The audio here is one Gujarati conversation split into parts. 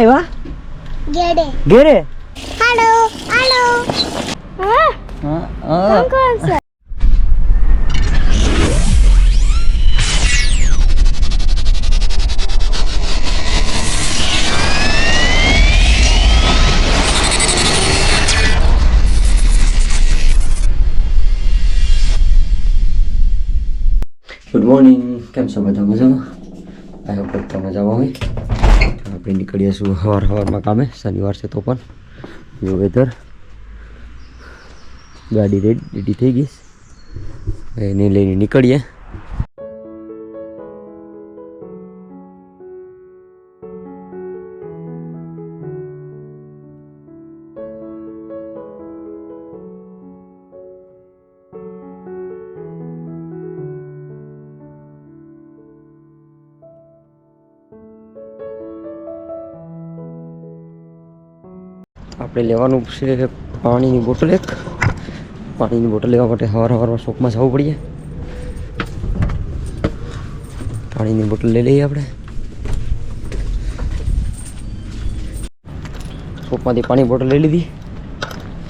આવ્યા ગેડે ઘેરે હાલો હાલો હા હા હા કોણ છે ગુડ મોર્નિંગ કેમ છો બધા મજામાં આઈ હોપ બધા મજામાં હોય આપણે નીકળીએ છું સવાર સવારમાં કામે, શનિવાર છે તો પણ. જો વેધર ગાડી રેડ રેડી થઈ ગઈ એને લઈને નીકળીએ. આપણે લેવાનું છે પાણીની બોટલ એક. પાણીની બોટલ લેવા માટે સવાર સવારમાં શોપમાં જવું પડીએ. પાણીની બોટલ લઈ લઈએ આપણે. શોપમાંથી પાણી બોટલ લઈ લીધી.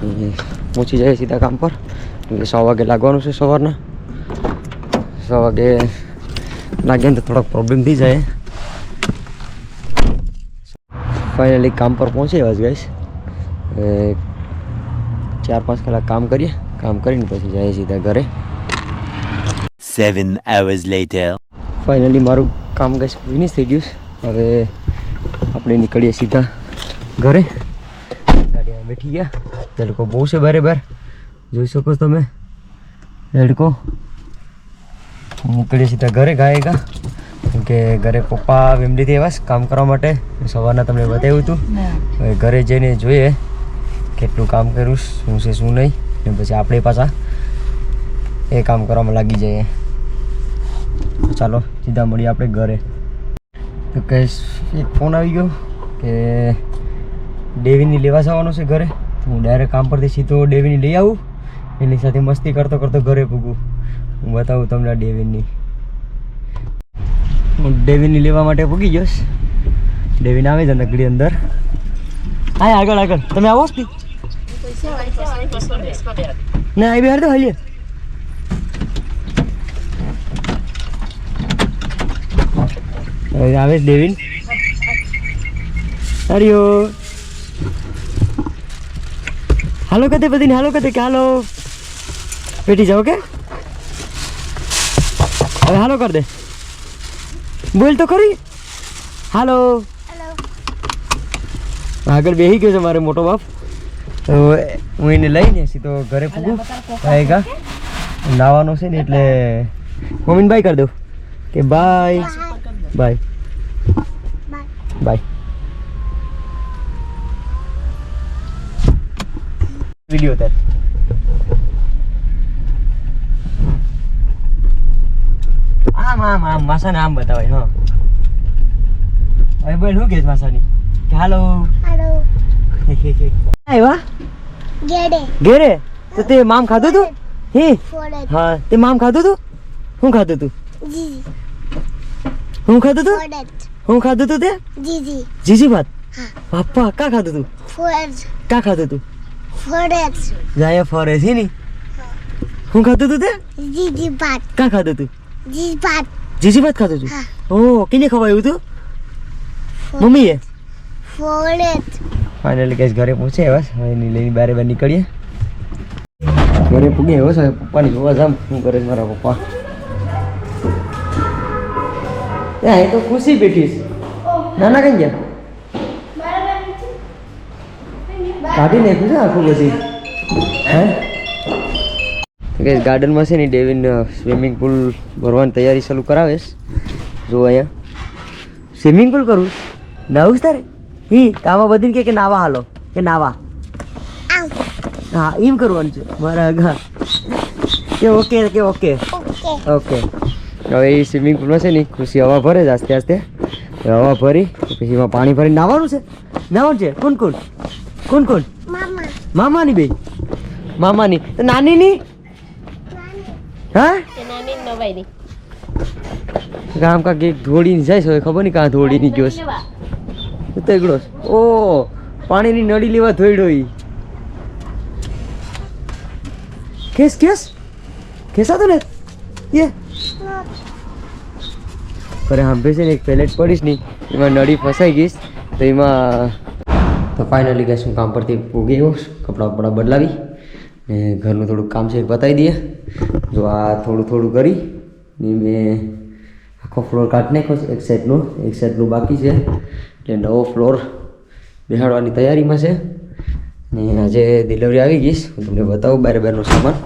અને પહોંચી જાય સીધા કામ પર. કેમ કે સો વાગે લાગવાનું છે સવારના. સો વાગે લાગે ને તો થોડોક પ્રોબ્લેમ થઈ જાય. ફાઇનલી કામ પર પહોંચે બસ ગાઈશ હવે ચાર પાંચ કલાક કામ કરીએ કામ કરીને પછી જઈએ સીધા ઘરે. સેવન અવર્સ લેટર ફાઇનલી મારું કામ ગેસ ફિનિશ થઈ ગયું હવે આપણે નીકળીએ સીધા ઘરે. ગાડીમાં બેઠી ગયા. તડકો બહુ છે બારે બાર. જોઈ શકો છો તમે. લડકો. નીકળીએ સીધા ઘરે ગાય ગા. કેમ કે ઘરે પપ્પા વેમલીથી આવ્યા કામ કરવા માટે. સવારના તમને બતાવ્યું હતું. ઘરે જઈને જોઈએ. કેટલું કામ કર્યું, શું છે, શું નહીં, ને પછી આપણે પાછા એ કામ કરવામાં લાગી જઈએ. ચાલો, સીધા મળીએ આપણે ઘરે. તો કહીશ એક ફોન આવી ગયો કે ડેવીની લેવા જવાનો છે ઘરે. હું ડાયરેક્ટ કામ પરથી સીધો ડેવીની લઈ આવું, એની સાથે મસ્તી કરતો કરતો ઘરે પૂગું હું બતાવું તમને આ હું ડેવિનની લેવા માટે પૂગી ગયો ડેવિન આવે છે નગડી અંદર. હા આગળ આગળ. તમે આવો છો ને આવી બિહાર તો હવે આવે છે ડેવિન હરિયો હાલો કતે બધી હાલો કતે કે હાલો. પેટી જાઓ કે? હવે હાલો કર દે. બોલ તો ખરી. હાલો. હેલો આગળ બેસી ગયો છે મારે મોટો બાપ. તો હું એને લઈને સીધો ઘરે પૂગું આવેગા નાવાનો છે ને એટલે મમ્મીને બાય કરી દઉં. કે bye. Bye. Bye. Bye. Video તાર આમ આમ આમ માસાને આમ બતાવાય હા. હવે બોલ શું કહેશ માસાની? કે હાલો. હાલો. આવ્યા ઘેરે. તો તે મામ ખાધું તું? હે? હા તે મામ ખાધું તું? ખાધું તું? જીજી ખાધું તું? ફોડે ખાધું તું તે? જીજી જીજી ભાત? બાપા કા ખાધું તું? ફોડ કા ખાધું તું? ફોડે જાય ફરે છે ની. શું ખાધું તું તે? જીજી ભાત. કા ખાધું તું? જીજી ભાત. જીજી ભાત ખાધું તું? ઓ કેને ખવાયું તું? મમ્મીએ? ફાઇનલી કેસ ઘરે પહોંચે. બસ એની લઈને બારે બાર નીકળીએ. ઘરે પૂગે બસ હવે પપ્પાની જોવા જામ શું કરે મારા પપ્પા? એ અહીં તો ખુશી બેઠી છે. નાના કઈ ગયા? કાઢી નાખ્યું છે આખું બધી. હે? ગાર્ડનમાં છે ને ડેવિન સ્વિમિંગ પુલ ભરવાની તૈયારી ચાલુ કરાવેશ જો અહીંયા. સ્વિમિંગ પુલ કરું નાવું તારે? હી આમાં બધી કે કે નાવા હાલો કે નાવા. હા એમ કરવાનું છે. બરાબર. કે ઓકે કે ઓકે. ઓકે. ઓકે. હવે એ સ્વિમિંગ પુલમાં છે ને ખુશી હવા ભરે જ આસ્તે આસ્તે. હવા ભરી પછી એમાં પાણી ભરી નાવાનું છે. નાવાનું છે? કોણ કોણ? કોણ કોણ? મામા. મામાની બેન. મામાની. તો નાનીની? હા? ગામ કા કે ધોડીને જાય છે હવે ખબર નહીં કાં ધોડીની ગયો છે. ઉતેગડો ઓ, પાણીની નળી લેવા ધોઈડો ઈ. Case case? કેસાતો ને? એ. અરે સાંભળે છે ને એક પેલેટ પડીશ નહીં એમાં નળી ફસાઈ ગઈશ, તો એમાં તો ફાઇનલી ગેસ હું કામ પરથી ઉગી ગયો, કપડાં બપડા બદલાવી, ને ઘરનું થોડુંક કામ છે એ બતાવી દઈએ. જો આ થોડું થોડું કરી, ને મેં આખો ફ્લોર કાઢી નાખ્યો છે એક સાઈડનું એક સાઈડનું બાકી છે એટલે નવો ફ્લોર બેહાડવાની તૈયારીમાં છે ને આજે ડિલિવરી આવી ગઈશ હું તમને બતાવું બારે બારનું સામાન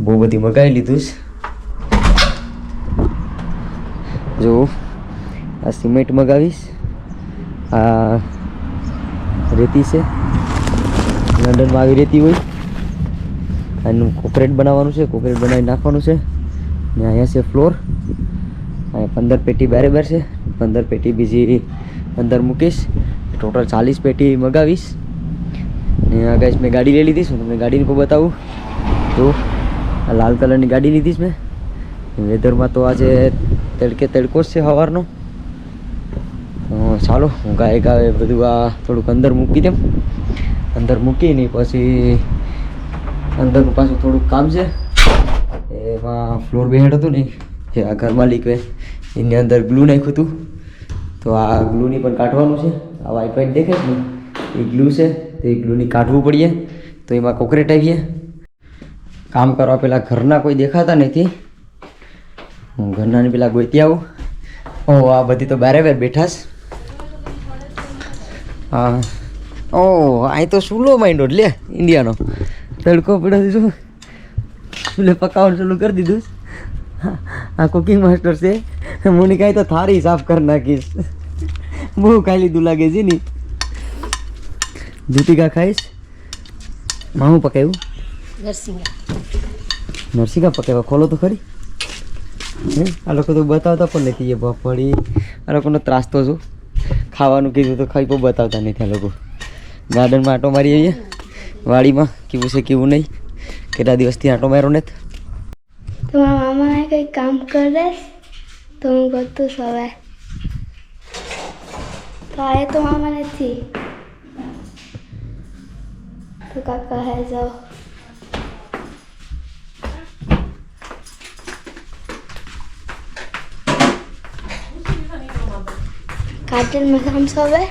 બહુ બધી મગાવી લીધું છે જો આ સિમેન્ટ મગાવીશ આ રેતી છે લંડનમાં આવી રેતી હોય આનું કોપરેટ બનાવવાનું છે કોપરેટ બનાવી નાખવાનું છે ને અહીંયા છે ફ્લોર અહીંયા પંદર પેટી બરાબર છે પંદર પેટી બીજી અંદર મૂકીશ ટોટલ ચાલીસ પેટી મગાવીશ ને આ ગાઈસ મેં ગાડી લઈ લીધી છે હું તમને ગાડીની પણ બતાવું જો આ લાલ કલરની ગાડી લીધી છે મેં વેધરમાં તો આજે તડકે તડકો જ છે સવારનો તો ચાલો હું ગાય ગાય બધું આ થોડુંક અંદર મૂકી દઉં અંદર મૂકીને પછી અંદરનું પાછું થોડુંક કામ છે એમાં ફ્લોર બેહેડ હતું ને એ આ ઘર માલિકે એની અંદર ગ્લુ નાખ્યું હતું. તો આ ગ્લુની પણ કાઢવાનું છે. આ વ્હાઈટ વ્હાઈટ દેખાય ને? એ ગ્લુ છે. તો એ ગ્લુની કાઢવું પડીએ. તો એમાં કોકરેટ આવીએ. કામ કરવા પહેલાં ઘરના કોઈ દેખાતા નથી. હું ઘરનાની પેલા ગોતી આવું. ઓ આ બધી તો બારે બેર બેઠાસ હા. ઓ અહીં તો સુલો માઇન્ડો લે ઇન્ડિયાનો તડકો પડ્યો શું? સુલે પકાવવાનું ચાલુ કરી દીધું આ કુકિંગ માસ્ટર છે. મોનિકાએ તો થારી સાફ કરી નાખીશ. બહુ ખાઈ લીધું લાગે છે ની દૂતિકા ખાઈશ. માં હું પકાવ્યું નરસિંગા પકાવ્યા? ખોલો તો ખરી. આ લોકો તો બતાવતા પણ નથી. એ બફળી આ લોકોનો ત્રાસ તો શું ખાવાનું કીધું તો ખાઈ પણ બતાવતા નથી આ લોકો. ગાર્ડનમાં આંટો મારી આવીએ વાડીમાં. કેવું છે કેવું નહીં? કેટલા દિવસથી આંટો માર્યો ને તો મારા મામાએ કંઈ કામ કરે તો હું કરતું સવારે. તો આ તો મામા નથી. તો કાકા, હે જાઓ. ગાર્ડનમાં કામ સવે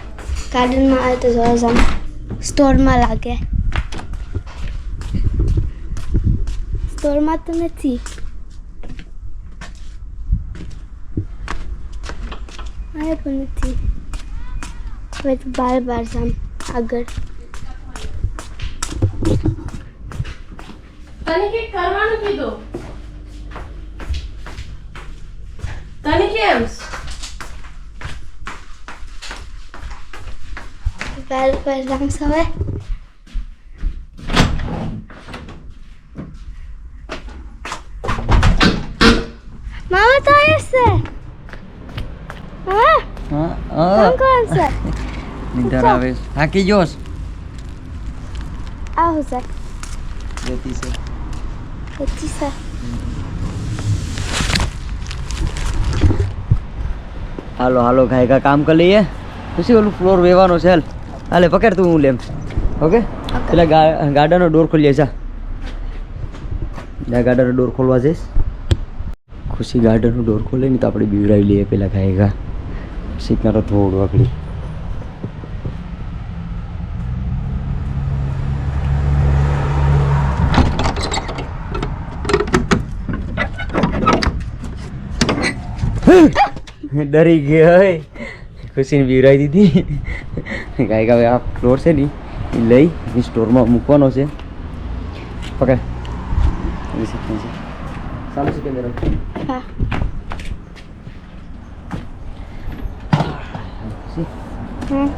ગાર્ડનમાં આવે તો જવા સ્ટોરમાં લાગે. સ્ટોરમાં તો નથી. આવે પણ નથી. હવે તો બાર બાર જામ આગળ. તને કે કરવાનું કીધું? તને કેમ? બાર બાર જામ સવે મામા to મામા કામ કરે છે નિંદર આવે હાકી જોશ આવો છે રેતી છે પચીસ છે હાલો હાલો ખાઈ કા કામ કરી લઈએ પછી ઓલું ફ્લોર વેવાનો છે હાલ હાલે પકડ તું હું લેમ ઓકે એટલે ગાર્ડનનો ડોર ખોલીએ જા ગાર્ડનનો ડોર ખોલવા જઈશ ખુશી ગાર્ડનનો ડોર ખોલે તો આપણે બીવડાવી લઈએ પહેલાં ગાય શીખનારો થોડું આગળ ડરી ગયો ખુશીને બીવરાવી દીધી. ગાય ગાય આ ફ્લોર છે ને એ લઈ સ્ટોરમાં મૂકવાનો છે. પકડ. આવી શકીએ છે ચાલુ છે કેમેરો હા ખુશી હમ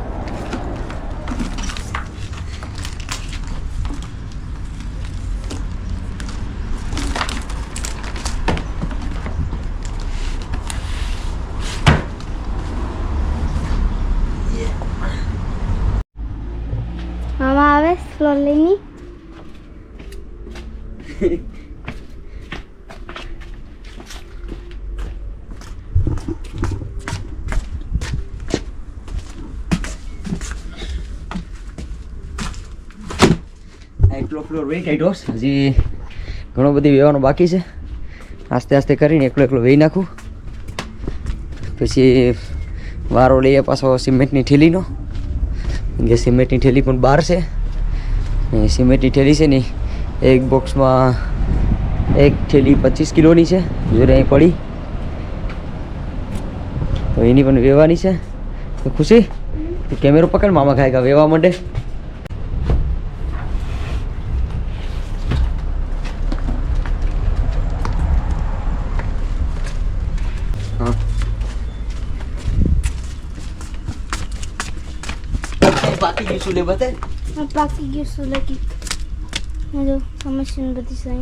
મામા આવે ફ્લોર લઈને એટલો ફ્લોર વેઈ કાઢ્યો. હજી ઘણો બધી વેવાનો બાકી છે. આસ્તે આસ્તે કરીને એકલો એકલો વેઈ નાખું. પછી વારો લઈએ પાછો સિમેન્ટની ઠેલીનો. કે સિમેન્ટની ઠેલી પણ બહાર છે. સિમેન્ટની ઠેલી છે ને એક બોક્સમાં એક ઠેલી પચીસ કિલોની છે. જોઈને અહીં પડી. તો એની પણ વેવાની છે. તો ખુશી કેમેરો પકડ, મામા ખાય વેવા માંડે હા બાકી ગયું શું લે બતાય આ પાકી ગયું લગી આ જો સમસ્યા બધી છે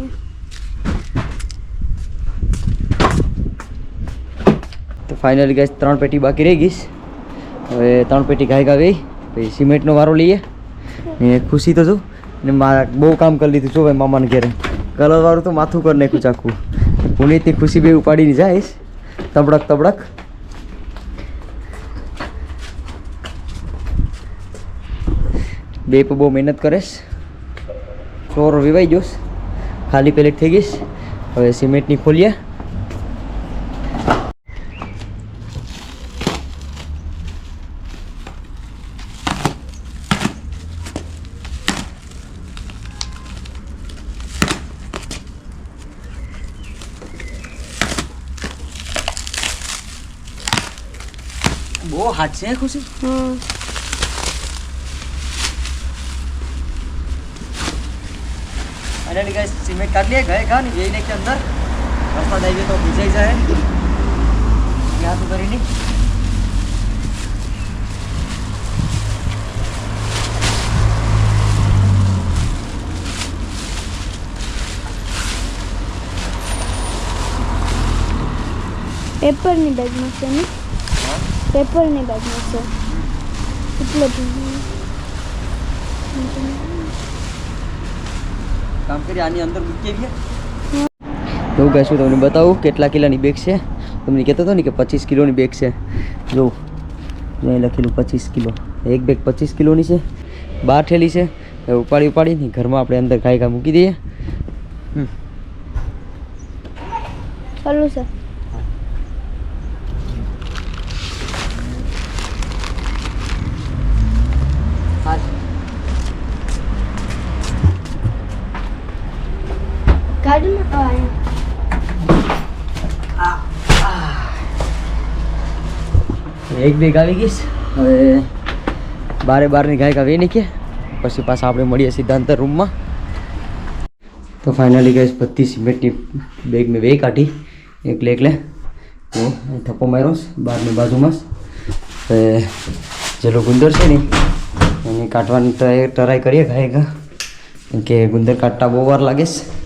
તો ફાઇનલી ગઈ ત્રણ પેટી બાકી રહી ગઈશ હવે ત્રણ પેટી ગાય ગાવી પછી સિમેન્ટનો વારો લઈએ. ને ખુશી તો છું ને મારા બહુ કામ કરી લીધું છું ભાઈ મામાને ઘેરે. કલર વાળું તો માથું કરી નાખ્યું ચાખું. પુણેથી ખુશી બે ઉપાડીને જઈશ તબડક તબડક. બે પર બહુ મહેનત કરેશ. ફ્લોર વિવાઈ ગયોશ ખાલી પેલેટ થઈ ગઈશ. હવે સિમેન્ટની ખોલીએ. બહુ હાથ છે ખુશી? હા ગઈ સિમેન્ટ કાઢ લે ગયે ખા ને જઈને કે અંદર વરસાદ આવી ગયો તો ભીજાઈ જાય ત્યાં તો કરી નહીં પેપરની બેગમાં છે ને? પેપરની બેગમાં છે. એટલે. કામ કરી આની અંદર મૂકી આવીએ એવું કહીશું તમને બતાવું કેટલા કિલોની બેગ છે. તમને કહેતો હતો ને કે પચીસ કિલોની બેગ છે. જો અહીં લખેલું પચીસ કિલો. એક બેગ પચીસ કિલોની છે. બાર ઠેલી છે. એ ઉપાડી ઉપાડીને ઘરમાં આપણે અંદર ગાય ગાય મૂકી દઈએ. હમ. ચાલુ છે ગાડીમાં આ. અહીંયા. એક બેગ આવી ગઈશ? હવે બારે બારની ગાય કાવી નીકળીએ પછી પાછા આપણે મળીએ સિદ્ધાંત રૂમમાં તો ફાઇનલી ગઈશ બધી સિમેન્ટની બેગ મેં બે કાઢી. એકલે એકલે. તો થપ્પો માર્યો બારની બહારની બાજુમાં હવે જેલો ગુંદર છે ને એની કાઢવાની ટ્રાય ટ્રાય કરીએ ગાય ગા કેમ કે ગુંદર કાઢતા બહુ વાર લાગે છે.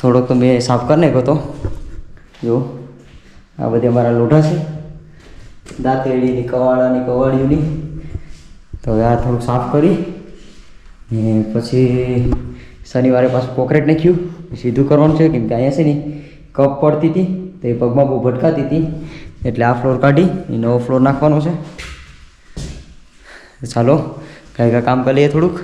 થોડોક તો મેં સાફ કરી નાખ્યો તો. જો આ બધી અમારા લોઢા છે. દાંતેડીની, કવાડાની, કવાડીઓની. તો હવે આ થોડુંક સાફ કરી ને પછી શનિવારે પાછું કોકરેટ નાખ્યું. સીધું કરવાનું છે, કેમ કે અહીંયા છે ને કપ પડતી હતી, તો એ પગમાં બહુ ભટકાતી હતી. એટલે આ ફ્લોર કાઢી, એ નવો ફ્લોર નાખવાનો છે. ચાલો, કાંઈ કાંઈ કામ કરી લઈએ થોડુંક.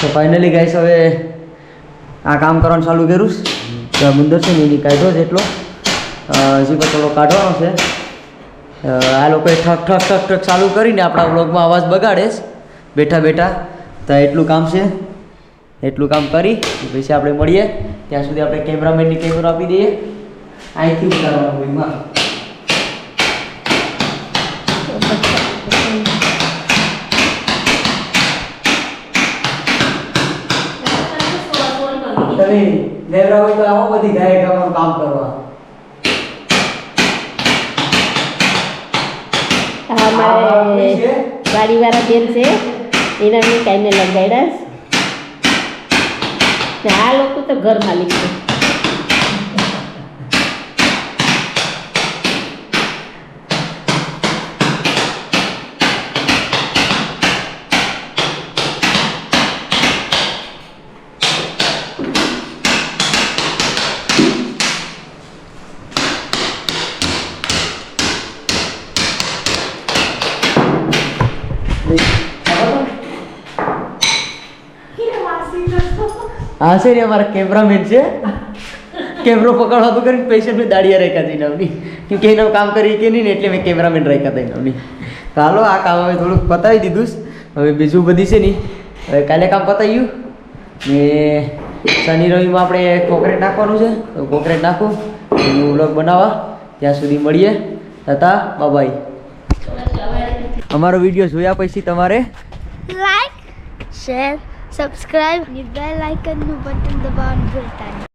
તો ફાઇનલી ગાઈસ હવે આ કામ કરવાનું ચાલુ કર્યું છે. તો આ ગુંદર છે એની કાઢ્યો છે એટલો હજી પણ થોડો કાઢવાનો છે. આ લોકોએ ઠક ઠક ઠક ઠક ચાલુ કરીને આપણા બ્લોગમાં અવાજ બગાડે છે. બેઠા બેઠા. તો એટલું કામ છે. એટલું કામ કરી, પછી આપણે મળીએ. ત્યાં સુધી આપણે કેમેરામેનની કેમેરો આપી દઈએ. અહીંથી ઉતારવાનું એમાં તમે નેવરા હોય તો આવો બધી ગાય ગાવાનું કામ કરવા. હા આ મારે વાડીવાળા બેન છે. એના મેં કાંઈને લગાડ્યા આ લોકો તો ઘર માલિક છે. આ છે અમારા કેમેરામેન છે. કેમેરો પકડવા તો કરીને પેશન્ટ દાડિયા રાખ્યા હતી નવની કેમ કે એનું કામ કરી કે નહીં ને એટલે મેં કેમેરામેન રાખ્યા હતા નવની તો હાલો, આ કામ હવે થોડુંક પતાવી દીધું. હવે બીજું બધી છે ને હવે કાલે કામ પતાવ્યું. ને શનિ, રવિમાં આપણે કોકરેટ નાખવાનું છે. તો કોકરેટ નાખું. એનું વ્લોગ બનાવવા. ત્યાં સુધી મળીએ. તથા બાબાઈ અમારો વીડિયો જોયા પછી તમારે like share subscribe bell icon nu button dabawan will thank